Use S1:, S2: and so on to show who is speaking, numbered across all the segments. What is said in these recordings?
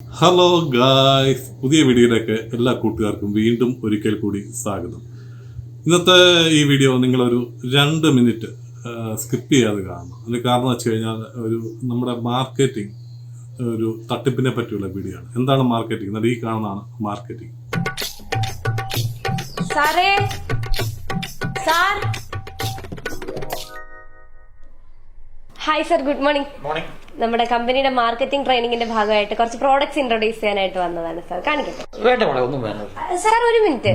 S1: Hello guys പുതിയ വീഡിയോയിലേക്ക് എല്ലാ കൂട്ടുകാർക്കും വീണ്ടും ഒരിക്കൽ കൂടി സ്വാഗതം. ഇന്നത്തെ ഈ വീഡിയോ നിങ്ങളൊരു രണ്ട് മിനിറ്റ് സ്കിപ്പ് ചെയ്യാതെ കാണണം. അതിന് കാരണം വെച്ച് കഴിഞ്ഞാൽ ഒരു നമ്മുടെ മാർക്കറ്റിംഗ് ഒരു തട്ടിപ്പിനെ പറ്റിയുള്ള വീഡിയോ ആണ്. എന്താണ് മാർക്കറ്റിംഗ് എന്നാൽ ഈ കാണുന്നതാണ് മാർക്കറ്റിംഗ്
S2: സാറേ sir hi sir good morning
S3: morning
S2: നമ്മുടെ കമ്പനിയുടെ മാർക്കറ്റിംഗ് ട്രെയിനിങ്ങിന്റെ ഭാഗമായിട്ട് കുറച്ച് പ്രോഡക്ട്സ് ഇൻട്രൊഡ്യൂസ് ചെയ്യാനായിട്ട് വന്നതാണ് സർ കാണിക്കട്ടെ
S3: വേണ്ട മോളെ ഒന്നും വേണ്ട.
S2: സാർ ഒരു മിനിറ്റ്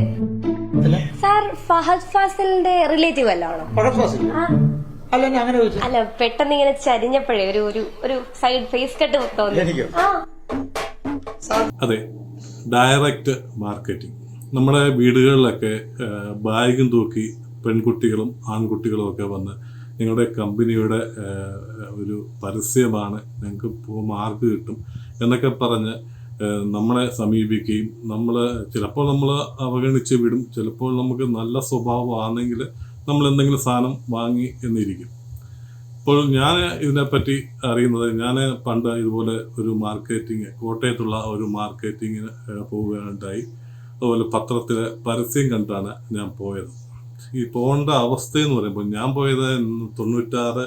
S2: സാർ ഫഹദ് ഫാസിലിന്റെ റിലേറ്റീവ് അല്ലാണോ
S3: അല്ല ഞാൻ അങ്ങനെ ചോദിച്ചു
S2: അല്ല പെട്ടെന്ന് ഇങ്ങനെ ചരിഞ്ഞപ്പോഴേ ഒരു ഒരു ഒരു സൈഡ് ഫേസ് കട്ട് തോന്നി?
S1: അതെ ഡയറക്റ്റ് മാർക്കറ്റിംഗ് നമ്മുടെ വീടുകളിലൊക്കെ ബാഗും തൂക്കി പെൺകുട്ടികളും ആൺകുട്ടികളും ഒക്കെ വന്ന് നിങ്ങളുടെ കമ്പനിയുടെ ഒരു പരസ്യമാണ് നിങ്ങൾക്ക് മാർക്ക് കിട്ടും. എന്നൊക്കെ പറഞ്ഞ് നമ്മളെ സമീപിക്കുകയും നമ്മൾ ചിലപ്പോൾ നമ്മൾ അവഗണിച്ച് വിടും. ചിലപ്പോൾ നമുക്ക് നല്ല സ്വഭാവമാണെങ്കിൽ നമ്മൾ എന്തെങ്കിലും സാധനം വാങ്ങി എന്നിരിക്കും. ഇപ്പോൾ ഞാൻ ഇതിനെപ്പറ്റി അറിയുന്നത് ഞാൻ പണ്ട് ഇതുപോലെ ഒരു മാർക്കറ്റിംഗ് കോട്ടയത്തുള്ള ഒരു മാർക്കറ്റിങ്ങിന് പോവുകയുണ്ടായി. അതുപോലെ പത്രത്തിലെ പരസ്യം കണ്ടാണ് ഞാൻ പോയത്. ഈ പോകേണ്ട അവസ്ഥ എന്ന് പറയുമ്പോൾ ഞാൻ പോയത് തൊണ്ണൂറ്റാറ്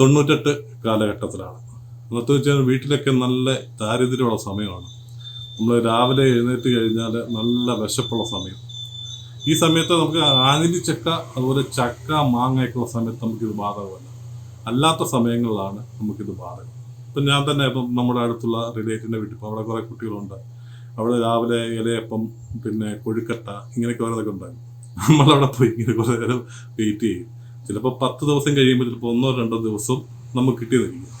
S1: തൊണ്ണൂറ്റെട്ട് കാലഘട്ടത്തിലാണ്. അന്നത്തെ വെച്ചാൽ വീട്ടിലൊക്കെ നല്ല ദാരിദ്ര്യമുള്ള സമയമാണ്. നമ്മൾ രാവിലെ എഴുന്നേറ്റ് കഴിഞ്ഞാൽ നല്ല വിശപ്പുള്ള സമയം. ഈ സമയത്ത് നമുക്ക് ആഞ്ഞിലി ചക്ക അതുപോലെ ചക്ക മാങ്ങയൊക്കെയുള്ള സമയത്ത് നമുക്കിത് ബാധകമല്ല. അല്ലാത്ത സമയങ്ങളിലാണ് നമുക്കിത് ബാധകം. ഇപ്പം ഞാൻ തന്നെ ഇപ്പം നമ്മുടെ അടുത്തുള്ള റിലേറ്റീവിന്റെ വീട്ടിൽ ഇപ്പോൾ അവിടെ കുറേ കുട്ടികളുണ്ട്. അവിടെ രാവിലെ ഇലയപ്പം പിന്നെ കൊഴുക്കട്ട ഇങ്ങനെയൊക്കെ ഓരോന്നൊക്കെ ഉണ്ടാകും നമ്മളവിടെ പോയി ഇങ്ങനെ കുറേ നേരം വെയിറ്റ് ചെയ്യും. ചിലപ്പോൾ പത്ത് ദിവസം കഴിയുമ്പോൾ ചിലപ്പോൾ ഒന്നോ രണ്ടോ ദിവസം നമുക്ക് കിട്ടിയതായിരിക്കും.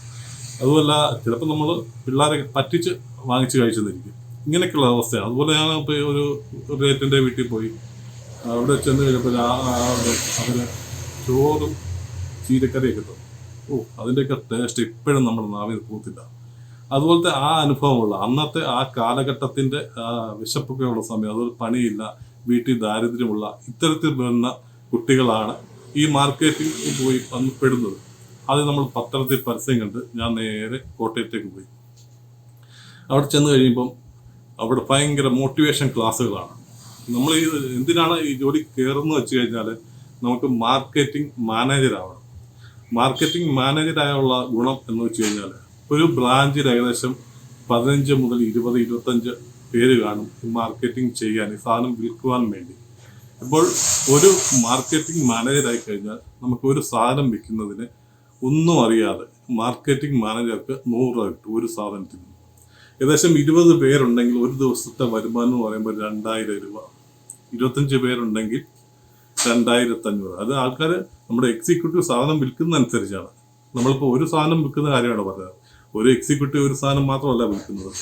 S1: അതുമല്ല ചിലപ്പോൾ നമ്മൾ പിള്ളേരെ പറ്റിച്ച് വാങ്ങിച്ച് കഴിച്ചെന്നിരിക്കും ഇങ്ങനെയൊക്കെയുള്ള അവസ്ഥയാണ് അതുപോലെ ഞാൻ ഇപ്പോൾ ഒരു റിലേറ്റീവിന്റെ വീട്ടിൽ പോയി. അവിടെ ചെന്ന് കഴിഞ്ഞപ്പോൾ അവർ ചോറും ചീരക്കറിയൊക്കെ തന്നു. ഓ അതിന്റെയൊക്കെ ടേസ്റ്റ് ഇപ്പോഴും നമ്മുടെ നാവിൽ പോകത്തില്ല അതുപോലത്തെ ആ അനുഭവമുള്ള അന്നത്തെ ആ കാലഘട്ടത്തിന്റെ വിശപ്പൊക്കെ ഉള്ള സമയം അതൊരു പണിയില്ല. വീട്ടിൽ ദാരിദ്ര്യമുള്ള ഇത്തരത്തിൽ വരുന്ന കുട്ടികളാണ് ഈ മാർക്കറ്റിൽ പോയി വന്ന് അത് നമ്മൾ പത്രത്തിൽ പരസ്യം കണ്ട് ഞാൻ നേരെ കോട്ടയത്തേക്ക് പോയി. അവിടെ ചെന്ന് കഴിയുമ്പം അവിടെ ഭയങ്കര മോട്ടിവേഷൻ ക്ലാസ്സുകളാണ്. നമ്മൾ ഈ എന്തിനാണ് ഈ ജോലി കയറുന്നത് വെച്ച് കഴിഞ്ഞാൽ നമുക്ക് മാർക്കറ്റിംഗ് മാനേജർ ആവണം. മാർക്കറ്റിംഗ് മാനേജറായുള്ള ഗുണം എന്ന് വെച്ച് കഴിഞ്ഞാൽ ഒരു ബ്രാഞ്ചിൽ ഏകദേശം പതിനഞ്ച് മുതൽ ഇരുപത് ഇരുപത്തഞ്ച് പേര് കാണും മാർക്കറ്റിംഗ് ചെയ്യാൻ ഈ സാധനം വിൽക്കുവാൻ വേണ്ടി. ഇപ്പോൾ ഒരു മാർക്കറ്റിംഗ് മാനേജറായി കഴിഞ്ഞാൽ നമുക്ക് ഒരു സാധനം വിൽക്കുന്നതിന് ഒന്നും അറിയാതെ മാർക്കറ്റിംഗ് മാനേജർക്ക് നൂറ് രൂപ കിട്ടും ഒരു സാധനത്തിന്. ഏകദേശം ഇരുപത് പേരുണ്ടെങ്കിൽ ഒരു ദിവസത്തെ വരുമാനം എന്ന് പറയുമ്പോൾ രണ്ടായിരം രൂപ. ഇരുപത്തഞ്ച് പേരുണ്ടെങ്കിൽ രണ്ടായിരത്തി അഞ്ഞൂറ് അത് ആൾക്കാർ നമ്മുടെ എക്സിക്യൂട്ടീവ് സാധനം വിൽക്കുന്ന അനുസരിച്ചാണ് നമ്മളിപ്പോൾ ഒരു സാധനം വിൽക്കുന്ന കാര്യമാണ് പറഞ്ഞത്. ഒരു എക്സിക്യൂട്ടീവ് ഒരു സാധനം മാത്രമല്ല വിൽക്കുന്നത്.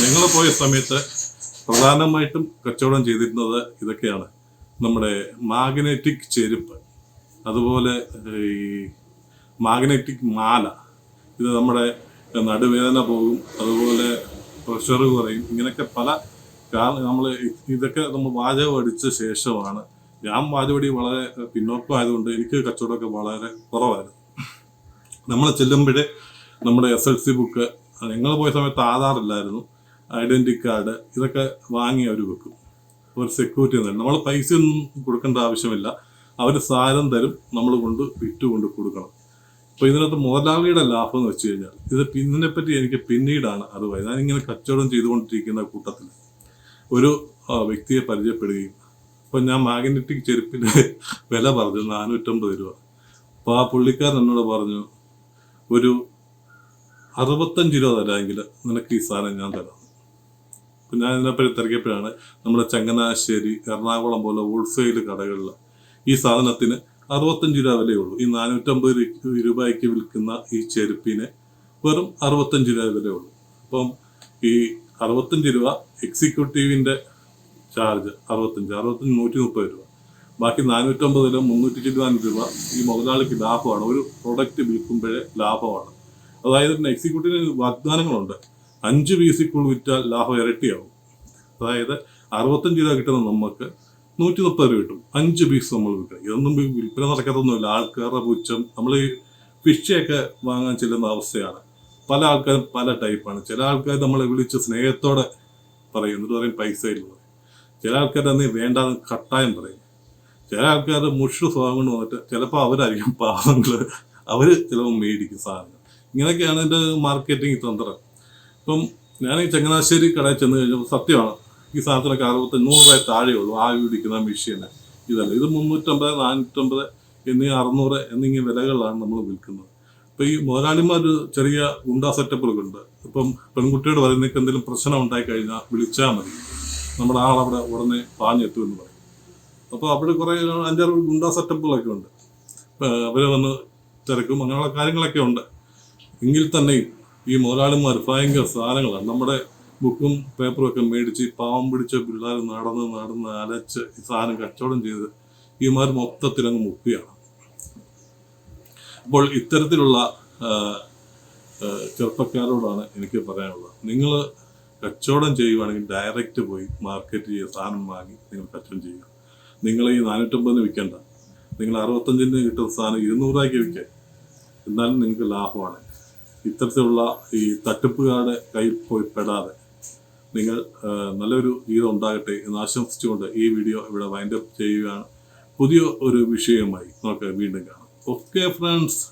S1: ഞങ്ങൾ പോയ സമയത്ത് പ്രധാനമായിട്ടും കച്ചവടം ചെയ്തിരുന്നത് ഇതൊക്കെയാണ്. നമ്മുടെ മാഗ്നറ്റിക് ചെരുപ്പ് അതുപോലെ ഈ മാഗ്നറ്റിക് മാല ഇത് നമ്മുടെ നടുവേദന പോകും അതുപോലെ പ്രഷർ കുറയും ഇങ്ങനെയൊക്കെ പല നമ്മൾ ഇതൊക്കെ നമ്മൾ വാചകം അടിച്ച ശേഷമാണ് ഞാൻ വാചപടി വളരെ പിന്നോക്കമായതുകൊണ്ട് എനിക്ക് കച്ചവടമൊക്കെ വളരെ കുറവായിരുന്നു. നമ്മൾ ചെല്ലുമ്പോഴേ നമ്മുടെ എസ് എൽ സി ബുക്ക് ഞങ്ങൾ പോയ സമയത്ത് ആധാർ ഇല്ലായിരുന്നു. ഐഡന്റി കാർഡ് ഇതൊക്കെ വാങ്ങി അവർ വെക്കും. ഒരു സെക്യൂരിറ്റി തരും നമ്മൾ പൈസ ഒന്നും കൊടുക്കേണ്ട ആവശ്യമില്ല. അവർ സാധനം തരും നമ്മൾ കൊണ്ട് വിറ്റ് കൊണ്ട് കൊടുക്കണം. അപ്പോൾ ഇതിനകത്ത് മുതലാളിയുടെ ലാഭം എന്ന് വെച്ച് കഴിഞ്ഞാൽ ഇത് ഇതിനെപ്പറ്റി എനിക്ക് പിന്നീടാണ് അറിവായത് ഞാനിങ്ങനെ കച്ചവടം ചെയ്തുകൊണ്ടിരിക്കുന്ന കൂട്ടത്തിൽ ഒരു വ്യക്തിയെ പരിചയപ്പെടുകയും അപ്പോൾ ഞാൻ മാഗ്നറ്റിക് ചെരുപ്പിന്റെ വില പറഞ്ഞു നാനൂറ്റമ്പത് രൂപ. അപ്പോൾ ആ പുള്ളിക്കാരൻ എന്നോട് പറഞ്ഞു ഒരു അറുപത്തഞ്ച് രൂപ തരാമെങ്കിൽ നിനക്ക് ഈ സാധനം ഞാൻ തരാം. ഇതിനെപ്പറ്റി തിരക്കിയപ്പോഴാണ് നമ്മുടെ ചങ്ങനാശ്ശേരി എറണാകുളം പോലെ ഹോൾസെയിൽ കടകളിൽ ഈ സാധനത്തിന് അറുപത്തഞ്ച് രൂപ വിലയുള്ളൂ. ഈ നാനൂറ്റമ്പത് രൂപയ്ക്ക് വിൽക്കുന്ന ഈ ചെരുപ്പിന് വെറും അറുപത്തഞ്ച് രൂപ വിലയുള്ളൂ. അപ്പം ഈ അറുപത്തഞ്ച് രൂപ എക്സിക്യൂട്ടീവിന്റെ ചാർജ് അറുപത്തഞ്ച് അറുപത്തഞ്ച് നൂറ്റി മുപ്പത് രൂപ. ബാക്കി നാനൂറ്റമ്പത് രൂപ മുന്നൂറ്റി ഇരുപത്തിനാല് രൂപ ഈ മുതലാളിക്ക് ലാഭമാണ്. ഒരു പ്രൊഡക്റ്റ് വിൽക്കുമ്പോഴേ ലാഭമാണ്. അതായത് എക്സിക്യൂട്ടീവിന് വാഗ്ദാനങ്ങളുണ്ട്. അഞ്ച് പി പീസിക്കുൾ വിറ്റാൽ ലാഭം ഇരട്ടിയാവും. അതായത് അറുപത്തഞ്ച് രൂപ കിട്ടുന്ന നമുക്ക് നൂറ്റി മുപ്പത് രൂപ കിട്ടും. അഞ്ച് പീസ് നമ്മൾ വിൽക്കണം. ഇതൊന്നും വിൽപ്പന നടക്കത്തൊന്നുമില്ല. ആൾക്കാരുടെ പുച്ഛം. നമ്മൾ ഈ ഫിഷയൊക്കെ വാങ്ങാൻ ചെല്ലുന്ന അവസ്ഥയാണ്. പല ആൾക്കാരും പല ടൈപ്പാണ്. ചില ആൾക്കാർ നമ്മളെ വിളിച്ച് സ്നേഹത്തോടെ പറയും. എന്നിട്ട് പറയും പൈസ ഇല്ല ചില ആൾക്കാർ അന്നേ വേണ്ടാന്ന് കട്ടായം പറയും. ചില ആൾക്കാർ മുഷു സ്വഭാവം കൊണ്ട് വന്നിട്ട് ചിലപ്പോൾ അവരായിരിക്കും പാവങ്ങൾ അവർ ചിലപ്പോൾ മേടിക്കും സാധനങ്ങൾ ഇങ്ങനെയൊക്കെയാണ് എന്റെ മാർക്കറ്റിംഗ് തന്ത്രം. ഇപ്പം ഞാൻ ഈ ചങ്ങനാശ്ശേരി കടയിൽ ചെന്ന് കഴിഞ്ഞപ്പോൾ സത്യമാണ് ഈ സാധനത്തിനൊക്കെ അറുപത്തി നൂറ് രൂപ താഴെ ഉള്ളൂ ആ പിടിക്കുന്ന മെഷീന് ഇതല്ല ഇത് മുന്നൂറ്റമ്പത് നാനൂറ്റമ്പത് എന്നീ അറുന്നൂറ് എന്നിങ്ങനെ വിലകളിലാണ് നമ്മൾ വിൽക്കുന്നത്. ഇപ്പം ഈ മുതലാളിമാർ ചെറിയ ഗുണ്ടാ സെറ്റപ്പുകളൊക്കെ ഉണ്ട്. ഇപ്പം പെൺകുട്ടിയോട് വരുന്നേക്ക് എന്തെങ്കിലും പ്രശ്നം ഉണ്ടായി കഴിഞ്ഞാൽ വിളിച്ചാൽ മതി. നമ്മുടെ ആളവിടെ ഉടനെ പാഞ്ഞെത്തുമെന്ന് പറയും. അപ്പോൾ അവിടെ കുറേ അഞ്ചാറ് ഗുണ്ടാ സെറ്റപ്പുകളൊക്കെ ഉണ്ട്. അവർ വന്ന് തിരക്കും അങ്ങനെയുള്ള കാര്യങ്ങളൊക്കെ ഉണ്ട്. എങ്കിൽ തന്നെയും ഈ മുതലാളിമാർ ഭയങ്കര സാധനങ്ങളാണ്. നമ്മുടെ ബുക്കും പേപ്പറും ഒക്കെ മേടിച്ച് പാവം പിടിച്ച പിള്ളേർ നടന്ന് നടന്ന് അലച്ച് ഈ സാധനം കച്ചവടം ചെയ്ത് ഇമാർ മൊത്തത്തിൽ അങ്ങ് മുക്കിയാണ് അപ്പോൾ ഇത്തരത്തിലുള്ള ചെറുപ്പക്കാരോടാണ് എനിക്ക് പറയാനുള്ളത്. നിങ്ങൾ കച്ചവടം ചെയ്യുവാണെങ്കിൽ ഡയറക്റ്റ് പോയി മാർക്കറ്റ് ചെയ്യുക സാധനം വാങ്ങി നിങ്ങൾ കച്ചവടം ചെയ്യുക. നിങ്ങൾ ഈ നാനൂറ്റമ്പതിന് വിൽക്കേണ്ട. നിങ്ങൾ അറുപത്തഞ്ചിന് കിട്ടുന്ന സാധനം ഇരുന്നൂറ് രൂപയ്ക്ക് വിൽക്കുക എന്നാലും നിങ്ങൾക്ക് ലാഭമാണ്. ഇത്തരത്തിലുള്ള ഈ തട്ടിപ്പുകാരുടെ കയ്യിൽ പോയി പെടാതെ നിങ്ങൾ നല്ലൊരു ജീവിതം ഉണ്ടാകട്ടെ എന്ന് ആശംസിച്ചുകൊണ്ട് ഈ വീഡിയോ ഇവിടെ വൈൻഡപ്പ് ചെയ്യുകയാണ്. പുതിയ ഒരു വിഷയവുമായി നമുക്ക് വീണ്ടും കാണാം. Okay friends